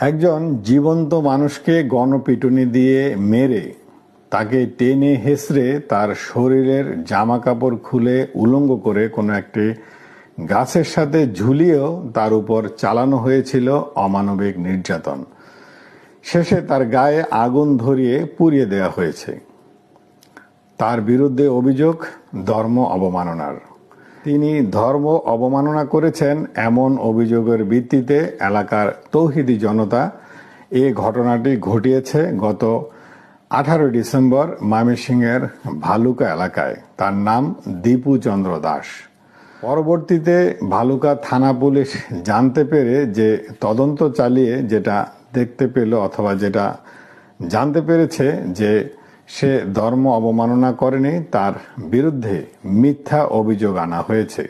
একজন জীবন্ত মানুষকে গণপিটুনি দিয়ে মেরে, তাকে টেনে হেসড়ে তার শরীরের জামা কাপড় খুলে উলঙ্গ করে কোনো একটি গাছের সাথে ঝুলিয়েও তার উপর চালানো হয়েছিল অমানবিক নির্যাতন। শেষে তার গায়ে আগুন ধরিয়ে পুড়িয়ে দেওয়া হয়েছে। তার বিরুদ্ধে অভিযোগ, ধর্ম অবমাননার। তিনি ধর্ম অবমাননা করেছেন এমন অভিযোগের ভিত্তিতে এলাকার তৌহিদি জনতা এ ঘটনাটি ঘটিয়েছে গত আঠারোই ডিসেম্বর ময়মনসিংহের ভালুকা এলাকায়। তার নাম দীপু চন্দ্র দাস। পরবর্তীতে ভালুকা থানা পুলিশ জানতে পেরে যে তদন্ত চালিয়ে যেটা দেখতে পেল অথবা যেটা জানতে পেরেছে যে সে ধর্ম অবমাননা করেনি, তার বিরুদ্ধে মিথ্যা অভিযোগ আনা হয়েছে।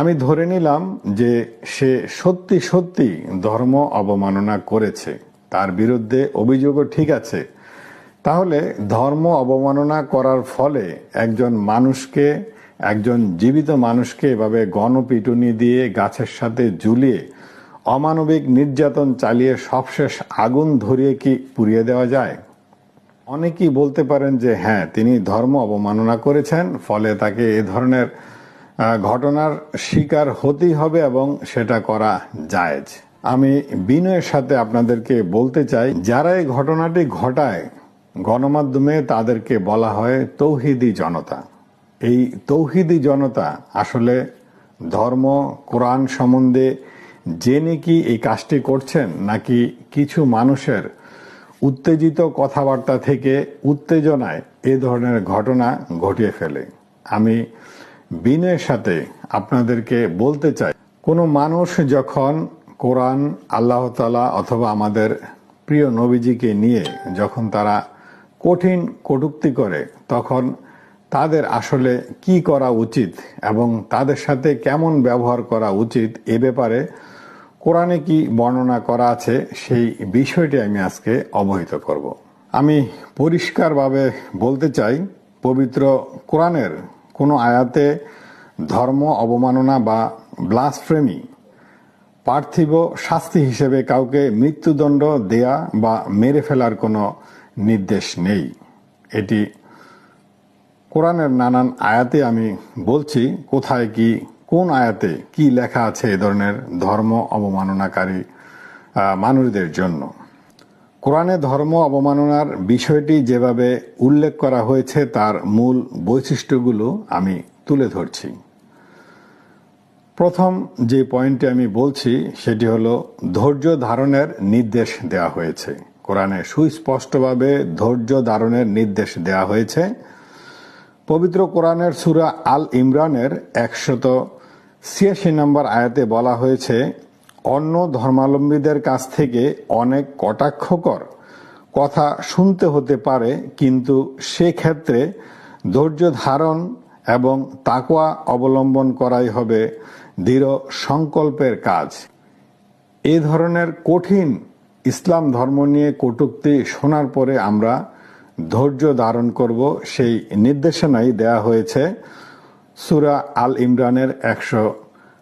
আমি ধরে নিলাম যে সে সত্যি সত্যি ধর্ম অবমাননা করেছে, তার বিরুদ্ধে অভিযোগও ঠিক আছে। তাহলে ধর্ম অবমাননা করার ফলে একজন মানুষকে, একজন জীবিত মানুষকে এভাবে গণপিটুনি দিয়ে গাছের সাথে ঝুলিয়ে, অমানবিক নির্যাতন চালিয়ে সবশেষ আগুন ধরিয়ে কি পুড়িয়ে দেওয়া যায়? অনেকেই বলতে পারেন যে হ্যাঁ তিনি ধর্ম অবমাননা করেছেন, ফলে তাকে এ ধরনের ঘটনার শিকার হতেই হবে এবং সেটা করা জায়েজ। আমি বিনয়ের সাথে আপনাদেরকে বলতে চাই, যারা এই ঘটনাটি ঘটায়, গণমাধ্যমে তাদেরকে বলা হয় তৌহিদি জনতা। এই তৌহিদি জনতা আসলে ধর্ম, কোরআন সম্বন্ধে জেনে কি এই কাজটি করছেন, নাকি কিছু মানুষের উত্তেজিত কথাবার্তা থেকে উত্তেজনায় এ ধরনের ঘটনা ঘটিয়ে ফেলে। আমি বিনয়ের সাথে আপনাদেরকে বলতে চাই, কোনো মানুষ যখন কোরআন, আল্লাহ তালা অথবা আমাদের প্রিয় নবীজিকে নিয়ে যখন তারা কঠিন কটূক্তি করে, তখন তাদের আসলে কি করা উচিত এবং তাদের সাথে কেমন ব্যবহার করা উচিত এ ব্যাপারে কোরআনে কি বর্ণনা করা আছে, সেই বিষয়টি আমি আজকে অবহিত করব। আমি পরিষ্কারভাবে বলতে চাই, পবিত্র কোরআনের কোনো আয়াতে ধর্ম অবমাননা বা ব্লাসফ্রেমি পার্থিব শাস্তি হিসেবে কাউকে মৃত্যুদণ্ড দেয়া বা মেরে ফেলার কোনো নির্দেশ নেই। এটি কোরআনের নানান আয়াতে আমি বলছি, কোথায় কি কোন আয়াতে কি লেখা আছে এ ধরনের ধর্ম অবমাননাকারী মানুষদের জন্য? কোরআনে ধর্ম অবমাননার বিষয়টি যেভাবে উল্লেখ করা হয়েছে, তার মূল বৈশিষ্ট্যগুলো আমি তুলে ধরছি। প্রথম যে পয়েন্টটি আমি বলছি, সেটি হলো ধৈর্য ধারণের নির্দেশ দেওয়া হয়েছে। কোরআনে সুস্পষ্টভাবে ধৈর্য ধারণের নির্দেশ দেওয়া হয়েছে। পবিত্র কোরআনের সুরা আল ইমরানের একশত ছিয়াশি নম্বর আয়াতে বলা হয়েছে, অন্য ধর্মাবলম্বীদের কাছ থেকে অনেক কটাক্ষকর কথা শুনতে হতে পারে, কিন্তু সেক্ষেত্রে ধৈর্য ধারণ এবং তাকোয়া অবলম্বন করাই হবে দৃঢ় সংকল্পের কাজ। এই ধরনের কঠিন ইসলাম ধর্ম নিয়ে কটূক্তি শোনার পরে আমরা ধৈর্য ধারণ করব, সেই নির্দেশনাই দেয়া হয়েছে। সুরা আল ইমরানের একশো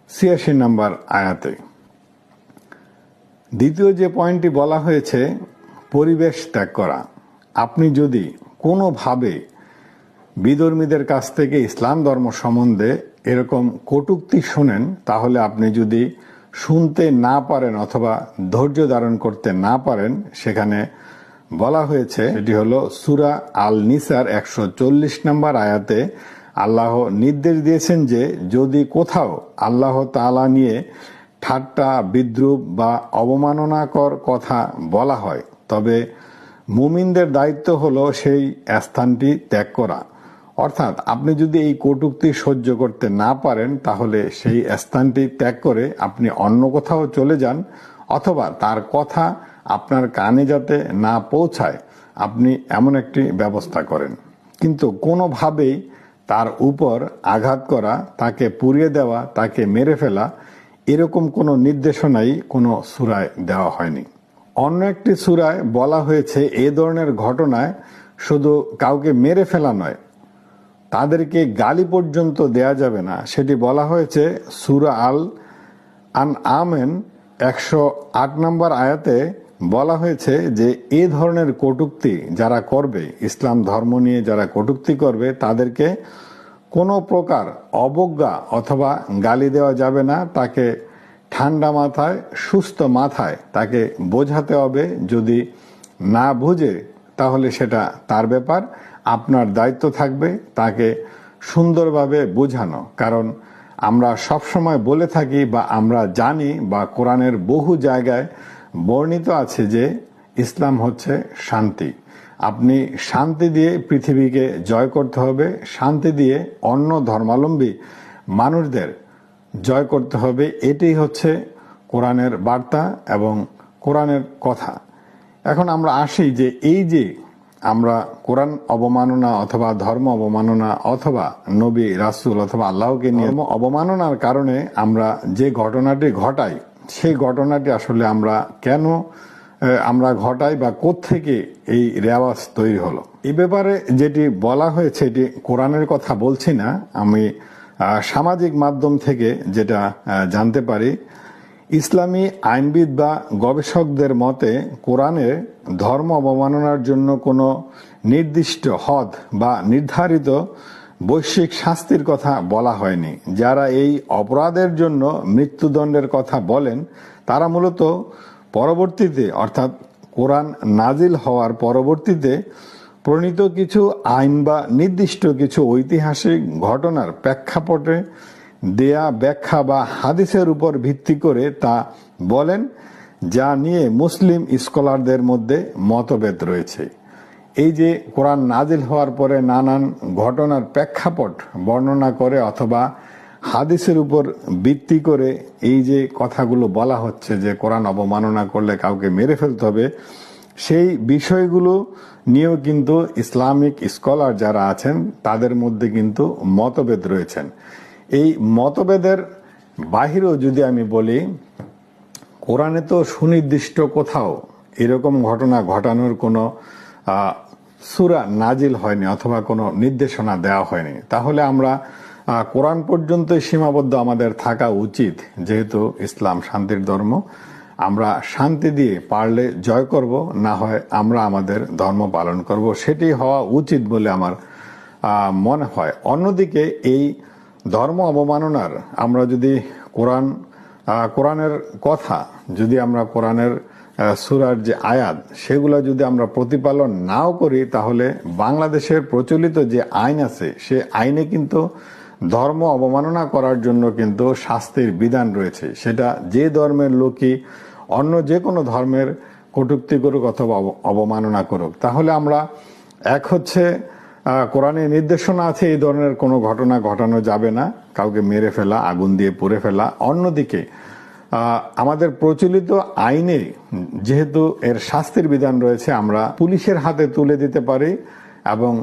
ছিয়াশি নম্বর আয়াতে। দ্বিতীয় যে পয়েন্টটি বলা হয়েছে, পরিবেশ ত্যাগ করা। আপনি যদি কোনোভাবে বিধর্মীদের কাছ থেকে ইসলাম ধর্ম সম্বন্ধে এরকম কটূক্তি শোনেন, তাহলে আপনি যদি শুনতে না পারেন অথবা ধৈর্য ধারণ করতে না পারেন, সেখানে বলা হয়েছে এটি হলো সুরা আল নিসার একশো চল্লিশ নম্বর আয়াতে আল্লাহ নির্দেশ দিয়েছেন যে যদি কোথাও আল্লাহ তালা নিয়ে ঠাট্টা, বিদ্রুপ বা অবমাননাকর কথা বলা হয়, তবে মুমিনদের দায়িত্ব হলো সেই স্থানটি ত্যাগ করা। অর্থাৎ আপনি যদি এই কটূক্তি সহ্য করতে না পারেন, তাহলে সেই স্থানটি ত্যাগ করে আপনি অন্য কোথাও চলে যান, অথবা তার কথা আপনার কানে যাতে না পৌঁছায়, আপনি এমন একটি ব্যবস্থা করেন। কিন্তু কোনোভাবেই তার উপর আঘাত করা, তাকে পুড়িয়ে দেওয়া, তাকে মেরে ফেলা, এরকম কোনো নির্দেশনাই কোনো সুরায় দেওয়া হয়নি। অন্য একটি সুরায় বলা হয়েছে, এ ধরনের ঘটনায় শুধু কাউকে মেরে ফেলা নয়, তাদেরকে গালি পর্যন্ত দেয়া যাবে না। সেটি বলা হয়েছে, সুরা আল আন আমেন একশো আট নম্বর আয়াতে বলা হয়েছে যে এ ধরনের কটুক্তি যারা করবে, ইসলাম ধর্ম নিয়ে যারা কটুক্তি করবে, তাদেরকে কোনো প্রকার অবজ্ঞা অথবা গালি দেওয়া যাবে না। তাকে ঠান্ডা মাথায়, সুস্থ মাথায় তাকে বোঝাতে হবে। যদি না বুঝে, তাহলে সেটা তার ব্যাপার। আপনার দায়িত্ব থাকবে তাকে সুন্দরভাবে বোঝানো। কারণ আমরা সবসময় বলে থাকি বা আমরা জানি বা কোরআনের বহু জায়গায় বর্ণিত আছে যে ইসলাম হচ্ছে শান্তি। আপনি শান্তি দিয়ে পৃথিবীকে জয় করতে হবে, শান্তি দিয়ে অন্য ধর্মাবলম্বী মানুষদের জয় করতে হবে, এটাই হচ্ছে কোরআনের বার্তা এবং কোরআনের কথা। এখন আমরা আসি যে এই যে আমরা কোরআন অবমাননা অথবা ধর্ম অবমাননা অথবা নবী, রাসুল অথবা আল্লাহকে নিয়ে অবমাননার কারণে আমরা যে ঘটনাটি ঘটাই সেই ঘটনাটি আসলে আমরা কেন আমরা ঘটাই বা কোত্থেকে এই রেওয়াজ তৈরি হলো। এই ব্যাপারে যেটি বলা হয়েছে, এটি কোরআনের কথা বলছি না, আমি সামাজিক মাধ্যম থেকে যেটা জানতে পারি, ইসলামী আইনবিদ বা গবেষকদের মতে কোরআনে ধর্ম অবমাননার জন্য কোনো নির্দিষ্ট হদ বা নির্ধারিত বৈশ্বিক শাস্তির কথা বলা হয়নি। যারা এই অপরাধের জন্য মৃত্যুদণ্ডের কথা বলেন, তারা মূলত পরবর্তীতে, অর্থাৎ কোরআন নাজিল হওয়ার পরবর্তীতে প্রণীত কিছু আইন বা নির্দিষ্ট কিছু ঐতিহাসিক ঘটনার প্রেক্ষাপটে দেয়া ব্যাখ্যা বা হাদিসের উপর ভিত্তি করে তা বলেন, যা নিয়ে মুসলিম স্কলারদের মধ্যে মতভেদ রয়েছে। এই যে কোরআন নাজিল হওয়ার পরে নানান ঘটনার প্রেক্ষাপট বর্ণনা করে অথবা হাদিসের উপর ভিত্তি করে এই যে কথাগুলো বলা হচ্ছে যে কোরআন অবমাননা করলে কাউকে মেরে ফেলতে হবে, সেই বিষয়গুলো নিয়েও কিন্তু ইসলামিক স্কলার যারা আছেন তাদের মধ্যে কিন্তু মতভেদ রয়েছেন। এই মতভেদের বাহিরেও যদি আমি বলি, কোরআনে তো সুনির্দিষ্ট কোথাও এরকম ঘটনা ঘটানোর কোনো সূরা নাজিল হয়নি অথবা কোনো নির্দেশনা দেওয়া হয়নি। তাহলে আমরা কোরআন পর্যন্তই সীমাবদ্ধ আমাদের থাকা উচিত, যেহেতু ইসলাম শান্তির ধর্ম। আমরা শান্তি দিয়ে পারলে জয় করব, না হয় আমরা আমাদের ধর্ম পালন করব। সেটি হওয়া উচিত বলে আমার মনে হয়। অন্যদিকে এই ধর্ম অবমাননার, আমরা যদি কোরআন কোরআনের কথা, যদি আমরা কোরআনের সূরার যে আয়াত, সেগুলো যদি আমরা প্রতিপালন নাও করি, তাহলে বাংলাদেশের প্রচলিত যে আইন আছে, সে আইনে কিন্তু ধর্ম অবমাননা করার জন্য কিন্তু শাস্তির বিধান রয়েছে। সেটা যে ধর্মের লোকই অন্য যে কোনো ধর্মের কটূক্তি করুক অথবা অব- অবমাননা করুক। তাহলে আমরা এক হচ্ছে কোরআনে নির্দেশনা আছে, এই ধরনের কোনো ঘটনা ঘটানো যাবে না। কাউকে মেরে ফেলা, আগুন দিয়ে পুড়ে ফেলা। অন্যদিকে আমাদের প্রচলিত আইনে যেহেতু এর শাস্তির বিধান রয়েছে, আমরা পুলিশের হাতে তুলে দিতে পারি এবং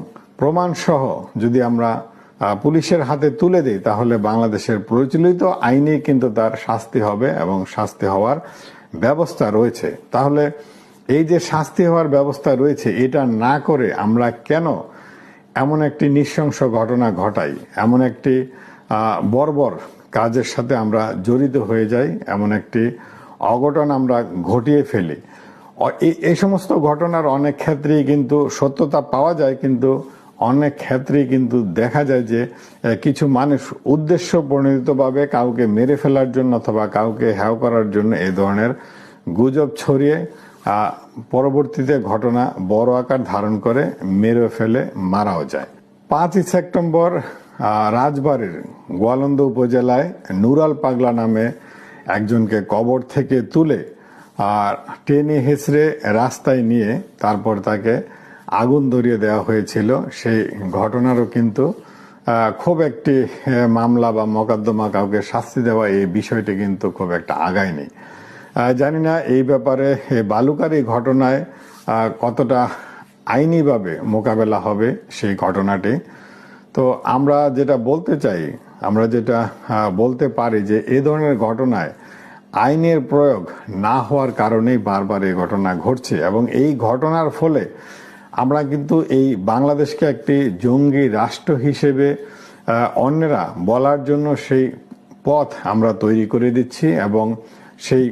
প্রমাণ সহ যদি আমরা পুলিশের হাতে তুলে দিই, তাহলে বাংলাদেশের প্রচলিত আইনে কিন্তু তার শাস্তি হবে এবং শাস্তি হওয়ার ব্যবস্থা রয়েছে। তাহলে এই যে শাস্তি হওয়ার ব্যবস্থা রয়েছে, এটা না করে আমরা কেন এমন একটি নৃশংস ঘটনা ঘটাই? এমন একটি বর্বর কাজের সাথে আমরা জড়িত হয়ে যাই, এমন একটি অঘটন আমরা ঘটিয়ে ফেলি। এই- সমস্ত ঘটনার অনেক ক্ষেত্রেই কিন্তু সত্যতা পাওয়া যায়, কিন্তু অনেক ক্ষেত্রেই কিন্তু দেখা যায় যে কিছু মানুষ উদ্দেশ্য প্রণোদিতভাবে কাউকে মেরে ফেলার জন্য অথবা কাউকে হ্যাও করার জন্য এই ধরনের গুজব ছড়িয়ে পরবর্তীতে ঘটনা বড় আকার ধারণ করে মেরে ফেলে, মারাও যায়। পাঁচই সেপ্টেম্বর রাজবাড়ির গোয়ালন্দ উপজেলায় নুরাল পাগলা নামে একজনকে কবর থেকে তুলে, আর টেনে হেসড়ে রাস্তায় নিয়ে তারপর তাকে আগুন ধরিয়ে দেওয়া হয়েছিল। সেই ঘটনারও কিন্তু খুব একটি মামলা বা মোকদ্দমা কাউকে শাস্তি দেওয়া এই বিষয়টি কিন্তু খুব একটা আগায়নি। জানি না এই ব্যাপারে বালুকার এই ঘটনায় কতটা আইনিভাবে মোকাবেলা হবে সেই ঘটনাটি। তো আমরা যেটা বলতে চাই, আমরা যেটা বলতে পারি যে এ ধরনের ঘটনায় আইনের প্রয়োগ না হওয়ার কারণেই বারবার এই ঘটনা ঘটছে এবং এই ঘটনার ফলে আমরা কিন্তু এই বাংলাদেশকে একটি জঙ্গি রাষ্ট্র হিসেবে অন্যেরা বলার জন্য সেই পথ আমরা তৈরি করে দিচ্ছি এবং সেই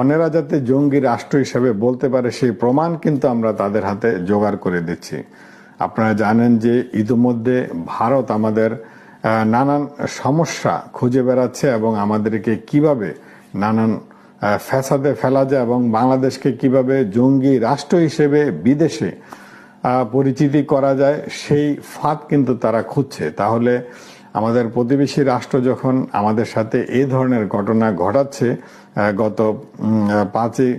অনেরা যাতে জঙ্গি রাষ্ট্র হিসেবে বলতে পারে সেই প্রমাণ কিন্তু আমরা তাদের হাতে জোগাড় করে দিচ্ছি। আপনারা জানেন যে ইতিমধ্যে ভারত আমাদের নানান সমস্যা খুঁজে বেড়াচ্ছে এবং আমাদেরকে কীভাবে নানান ফ্যাসাদে ফেলা যায় এবং বাংলাদেশকে কীভাবে জঙ্গি রাষ্ট্র হিসেবে বিদেশে পরিচিতি করা যায়, সেই ফাঁদ কিন্তু তারা খুঁজছে। তাহলে আমাদের প্রতিবেশী রাষ্ট্র যখন আমাদের সাথে এ ধরনের ঘটনা ঘটাচ্ছে গত পাঁচই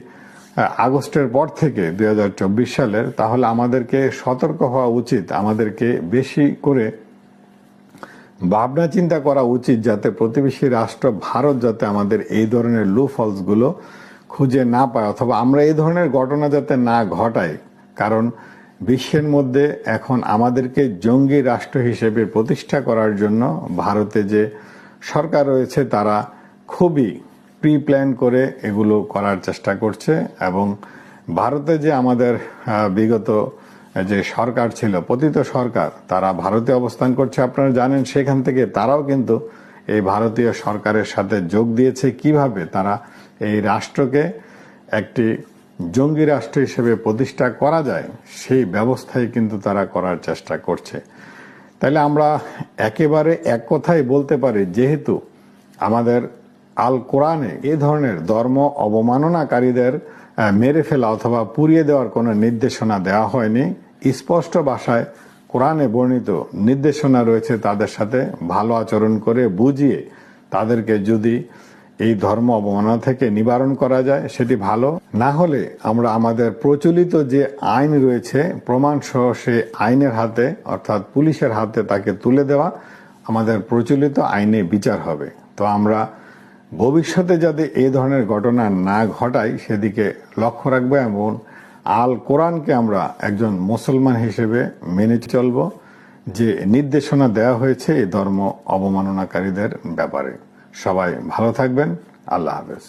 আগস্টের পর থেকে দুই হাজার চব্বিশ সালের, তাহলে আমাদেরকে সতর্ক হওয়া উচিত। আমাদেরকে বেশি করে ভাবনা চিন্তা করা উচিত যাতে প্রতিবেশী রাষ্ট্র ভারত যাতে আমাদের এই ধরনের লু ফলসগুলো খুঁজে না পায়, অথবা আমরা এই ধরনের ঘটনা যাতে না ঘটাই কারণ বিশ্বের মধ্যে এখন আমাদেরকে জঙ্গি রাষ্ট্র হিসেবে প্রতিষ্ঠা করার জন্য ভারতে যে সরকার রয়েছে, তারা খুবই প্রি প্ল্যান করে এগুলো করার চেষ্টা করছে এবং ভারতে যে আমাদের বিগত যে সরকার ছিল, পতিত সরকার, তারা ভারতে অবস্থান করছে, আপনারা জানেন, সেখান থেকে তারাও কিন্তু এই ভারতীয় সরকারের সাথে যোগ দিয়েছে। কীভাবে? তারা এই রাষ্ট্রকে একটি জঙ্গি রাষ্ট্র হিসেবে প্রতিষ্ঠা করা যায়, সেই ব্যবস্থাই কিন্তু তারা করার চেষ্টা করছে। তাহলে আমরা একেবারে এক কথাই বলতে পারি, যেহেতু আমাদের আল কোরআনে এ ধরনের ধর্ম অবমাননাকারীদের মেরে ফেলা অথবা পুড়িয়ে দেওয়ার কোনো নির্দেশনা দেওয়া হয়নি। স্পষ্ট ভাষায় কোরআনে বর্ণিত নির্দেশনা রয়েছে তাদের সাথে ভালো আচরণ করে বুঝিয়ে তাদেরকে যদি এই ধর্ম অবমাননা থেকে নিবারণ করা যায়, সেটি ভালো। না হলে আমরা আমাদের প্রচলিত যে আইন রয়েছে প্রমাণ সহ সে আইনের হাতে, অর্থাৎ পুলিশের হাতে তাকে তুলে দেওয়া আমাদের প্রচলিত আইনে বিচার হবে। তো আমরা ভবিষ্যতে যাতে এই ধরনের ঘটনা না ঘটায় সেদিকে লক্ষ্য রাখব এবং আল কোরআনকে আমরা একজন মুসলমান হিসেবে মেনে চলব, যে নির্দেশনা দেওয়া হয়েছে এই ধর্ম অবমাননাকারীদের ব্যাপারে। সবাই ভালো থাকবেন। আল্লাহ হাফেজ।